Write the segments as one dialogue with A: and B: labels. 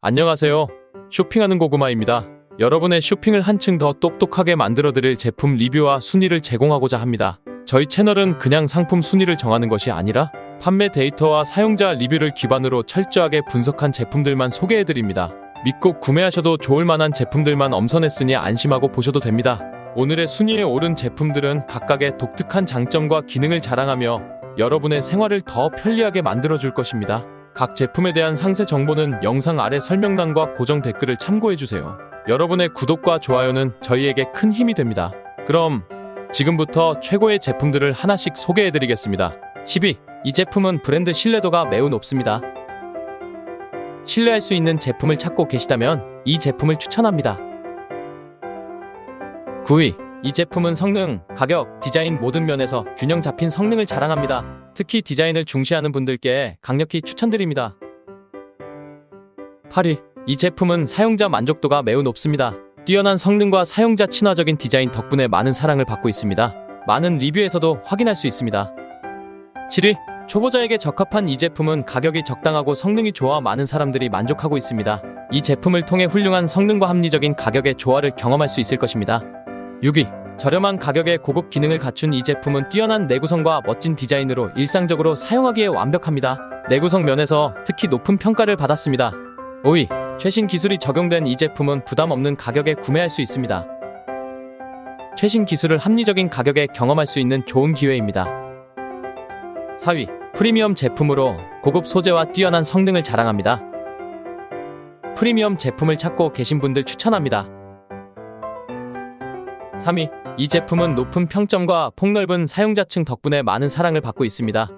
A: 안녕하세요. 쇼핑하는 고구마입니다. 여러분의 쇼핑을 한층 더 똑똑하게 만들어드릴 제품 리뷰와 순위를 제공하고자 합니다. 저희 채널은 그냥 상품 순위를 정하는 것이 아니라 판매 데이터와 사용자 리뷰를 기반으로 철저하게 분석한 제품들만 소개해드립니다. 믿고 구매하셔도 좋을 만한 제품들만 엄선했으니 안심하고 보셔도 됩니다. 오늘의 순위에 오른 제품들은 각각의 독특한 장점과 기능을 자랑하며 여러분의 생활을 더 편리하게 만들어줄 것입니다. 각 제품에 대한 상세 정보는 영상 아래 설명란과 고정 댓글을 참고해주세요. 여러분의 구독과 좋아요는 저희에게 큰 힘이 됩니다. 그럼 지금부터 최고의 제품들을 하나씩 소개해드리겠습니다. 10위. 이 제품은 브랜드 신뢰도가 매우 높습니다. 신뢰할 수 있는 제품을 찾고 계시다면 이 제품을 추천합니다. 9위. 이 제품은 성능, 가격, 디자인 모든 면에서 균형 잡힌 성능을 자랑합니다. 특히 디자인을 중시하는 분들께 강력히 추천드립니다. 8위. 이 제품은 사용자 만족도가 매우 높습니다. 뛰어난 성능과 사용자 친화적인 디자인 덕분에 많은 사랑을 받고 있습니다. 많은 리뷰에서도 확인할 수 있습니다. 7위. 초보자에게 적합한 이 제품은 가격이 적당하고 성능이 좋아 많은 사람들이 만족하고 있습니다. 이 제품을 통해 훌륭한 성능과 합리적인 가격의 조화를 경험할 수 있을 것입니다. 6위. 저렴한 가격에 고급 기능을 갖춘 이 제품은 뛰어난 내구성과 멋진 디자인으로 일상적으로 사용하기에 완벽합니다. 내구성 면에서 특히 높은 평가를 받았습니다. 5위. 최신 기술이 적용된 이 제품은 부담 없는 가격에 구매할 수 있습니다. 최신 기술을 합리적인 가격에 경험할 수 있는 좋은 기회입니다. 4위. 프리미엄 제품으로 고급 소재와 뛰어난 성능을 자랑합니다. 프리미엄 제품을 찾고 계신 분들 추천합니다. 3위. 이 제품은 높은 평점과 폭넓은 사용자층 덕분에 많은 사랑을 받고 있습니다.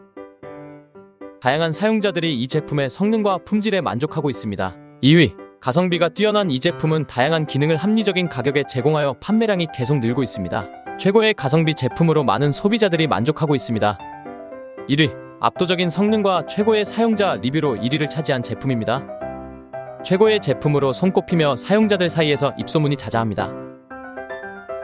A: 다양한 사용자들이 이 제품의 성능과 품질에 만족하고 있습니다. 2위. 가성비가 뛰어난 이 제품은 다양한 기능을 합리적인 가격에 제공하여 판매량이 계속 늘고 있습니다. 최고의 가성비 제품으로 많은 소비자들이 만족하고 있습니다. 1위. 압도적인 성능과 최고의 사용자 리뷰로 1위를 차지한 제품입니다. 최고의 제품으로 손꼽히며 사용자들 사이에서 입소문이 자자합니다.